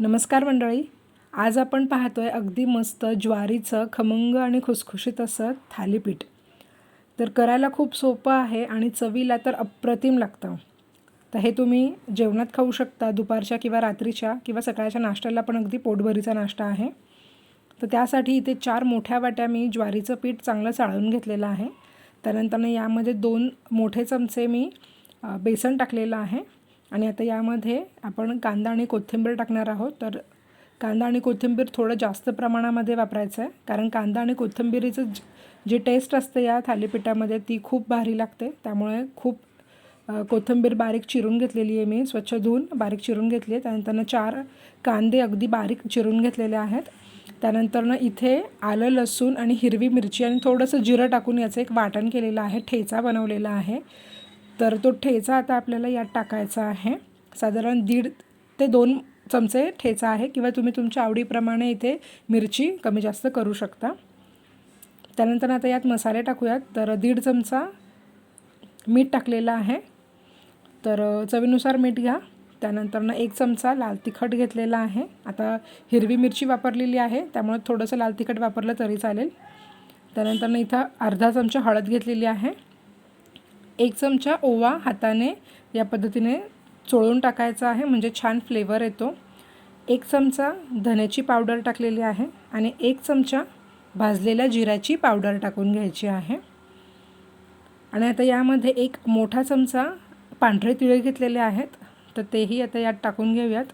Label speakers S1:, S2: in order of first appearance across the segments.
S1: नमस्कार मंडळी. आज आपण पाहतो आहे अगदी मस्त ज्वारीचं खमंग आणि खुसखुशीत असं थालीपीठ. तर करायला खूप सोपं आहे आणि चवीला तर अप्रतिम लागतं. तर हे तुम्ही जेवणात खाऊ शकता दुपारच्या किंवा रात्रीच्या किंवा सकाळच्या नाश्त्याला पण अगदी पोटभरीचा नाश्ता आहे. तर त्यासाठी इथे चार मोठ्या वाट्या मी ज्वारीचं पीठ चांगलं चाळून घेतलेलं आहे. त्यानंतरनं यामध्ये दोन मोठे चमचे मी बेसन टाकलेलं आहे. आणि आता यामध्ये आपण कांदा आणि कोथिंबीर टाकणार आहोत. तर कांदा आणि कोथिंबीर थोडं जास्त प्रमाणामध्ये वापरायचं आहे. कारण कांदा आणि कोथिंबीरीचं जी टेस्ट असते या थालीपीठामध्ये ती खूप भारी लागते. त्यामुळे खूप कोथिंबीर बारीक चिरून घेतलेली आहे मी. स्वच्छ धुवून बारीक चिरून घेतली आहे. त्यानंतरनं चार कांदे अगदी बारीक चिरून घेतलेले आहेत. त्यानंतरनं इथे आलं लसूण आणि हिरवी मिरची आणि थोडंसं जिरं टाकून याचं एक वाटण केलेलं आहे. ठेचा बनवलेला आहे. तर तो ठेचा आता आपल्याला यात टाकायचा आहे. साधारण दीड ते दोन चमचे ठेचा आहे किंवा तुम्ही तुमच्या आवडीप्रमाणे इथे मिरची कमी जास्त करू शकता. त्यानंतर आता यात मसाले टाकूयात. तर दीड चमचा मीठ टाकलेलं आहे. तर चवीनुसार मीठ घ्या. त्यानंतरनं एक चमचा लाल तिखट घेतलेला आहे. आता हिरवी मिरची वापरलेली आहे. त्यामुळे थोडंसं लाल तिखट वापरलं तरी चालेल. त्यानंतरनं इथं अर्धा चमचा हळद घेतलेली आहे. एक चमचा ओवा हाताने या पद्धतीने चोळून टाकायचा आहे म्हणजे छान फ्लेवर येतो. एक चमचा धन्याची पावडर टाकलेली आहे आणि एक चमचा भाजलेल्या जिऱ्याची पावडर टाकून घ्यायची आहे. आणि आता यामध्ये एक मोठा चमचा पांढरे तिळे घेतलेले आहेत तर तेही आता यात टाकून घेऊयात.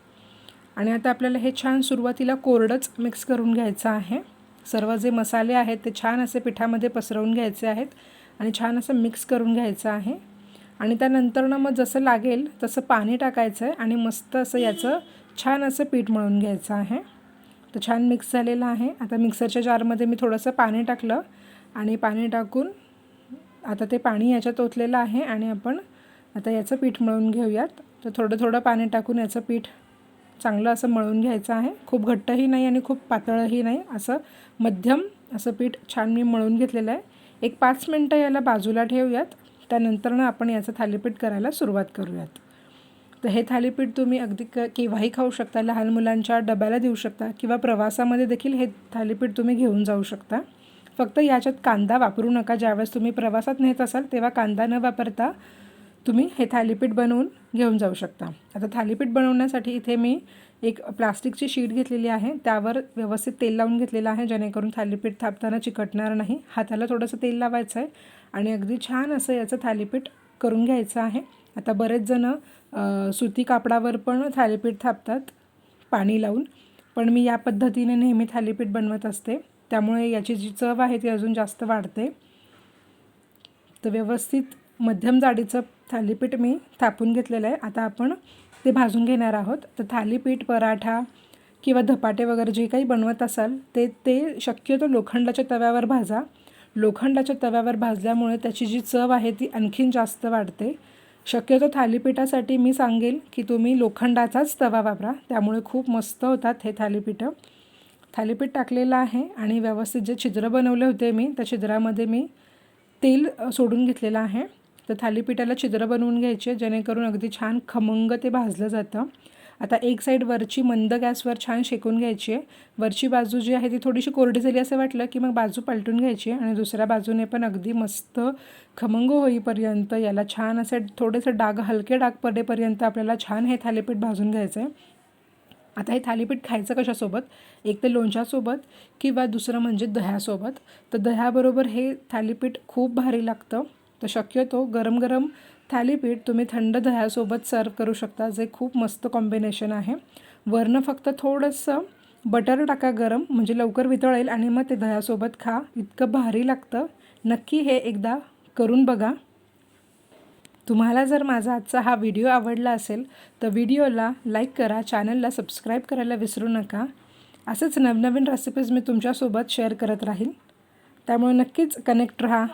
S1: आणि आता आपल्याला हे छान सुरुवातीला कोरडंच मिक्स करून घ्यायचं आहे. सर्व जे मसाले आहेत ते छान असे पिठामध्ये पसरवून घ्यायचे आहेत. आणि छान असं मिक्स करून घ्यायचं आहे. आणि त्यानंतरनं मग जसं लागेल तसं पाणी टाकायचं आहे आणि मस्त असं याचं छान असं पीठ मळून घ्यायचं आहे. तर छान मिक्स झालेलं आहे. आता मिक्सरच्या जारमध्ये मी थोडंसं पाणी टाकलं आणि पाणी टाकून आता ते पाणी याच्यात ओतलेलं आहे आणि आपण आता याचं पीठ मळून घेऊयात. तर थोडं थोडं पाणी टाकून याचं पीठ चांगलं असं मळून घ्यायचं आहे. खूप घट्टही नाही आणि खूप पातळही नाही. असं मध्यम असं पीठ छान मी मळून घेतलेलं आहे. एक पाच मिनटं याला बाजूला ठेवूयात. त्यानंतरनं आपण याचं थालीपीठ करायला सुरुवात करूयात. तर हे थालीपीठ तुम्ही अगदी क केव्हाही खाऊ शकता लहान मुलांच्या डब्याला देऊ शकता किंवा प्रवासामध्ये देखील हे थालीपीठ तुम्ही घेऊन जाऊ शकता. फक्त याच्यात कांदा वापरू नका. ज्यावेळेस तुम्ही प्रवासात नेत असाल तेव्हा कांदा न वापरता तुम्ही हे थालीपीठ बनवून घेऊन जाऊ शकता. आता थालीपीठ बनवण्यासाठी इथे मी एक प्लास्टिकची शीट घेतलेली आहे. त्यावर व्यवस्थित तेल लावून घेतलेलं आहे. जेणेकरून थालीपीठ थापताना चिकटणार नाही. हाताला थोडंसं तेल लावायचं आहे आणि अगदी छान असं याचं थालीपीठ करून घ्यायचं आहे. आता बरेच जणं सुती कापडावर पण थालीपीठ थापतात पाणी लावून. पण मी या पद्धतीने नेहमी थालीपीठ बनवत असते. त्यामुळे याची जी चव आहे ती अजून जास्त वाढते. तर व्यवस्थित मध्यम जाडीचं थालीपीठ मी थापून घेतलेलं आहे. आता आपण ते भाजून घेणार आहोत. तर थालीपीठ पराठा किंवा धपाटे वगैरे जे काही बनवत असाल ते ते शक्यतो लोखंडाच्या तव्यावर भाजा. लोखंडाच्या तव्यावर भाजल्यामुळे त्याची जी चव आहे ती आणखीन जास्त वाढते. शक्यतो थालीपीठासाठी मी सांगेल की तुम्ही लोखंडाचाच तवा वापरा. त्यामुळे खूप मस्त होतात हे थालीपीठं. थालीपीठ टाकलेलं आहे आणि व्यवस्थित जे छिद्र बनवले होते मी त्या छिद्रामध्ये मी तेल सोडून घेतलेलं आहे. तर थालीपीठाला छिद्र बनवून घ्यायचे जेणेकरून अगदी छान खमंग ते भाजलं जातं. आता एक साईड वरची मंद गॅसवर छान शेकून घ्यायची आहे. वरची बाजू जी आहे ती थोडीशी कोरडी झाली असं वाटलं की मग बाजू पलटून घ्यायची आहे आणि दुसऱ्या बाजूने पण अगदी मस्त खमंग होईपर्यंत याला छान असे थोडेसे डाग हलके डाग पडेपर्यंत आपल्याला छान हे थालीपीठ भाजून घ्यायचं आहे. आता हे थालीपीठ खायचं कशासोबत? एक तर लोणच्यासोबत किंवा दुसरं म्हणजे दह्यासोबत. तर दह्याबरोबर हे थालीपीठ खूप भारी लागतं. तर शक्यतो गरम गरम थालीपीठ तुम्ही थंड दह्यासोबत सर्व करू शकता जे खूप मस्त कॉम्बिनेशन आहे. वरनं फक्त थोडंसं बटर टाका गरम म्हणजे लवकर वितळेल आणि मग ते दह्यासोबत खा. इतकं भारी लागतं. नक्की हे एकदा करून बघा. तुम्हाला जर माझा आजचा हा व्हिडिओ आवडला असेल तर व्हिडिओला लाईक करा चॅनलला सबस्क्राईब करायला विसरू नका. असेच नवनवीन रेसिपीज मी तुमच्यासोबत शेअर करत राहील. त्यामुळे नक्कीच कनेक्ट राहा.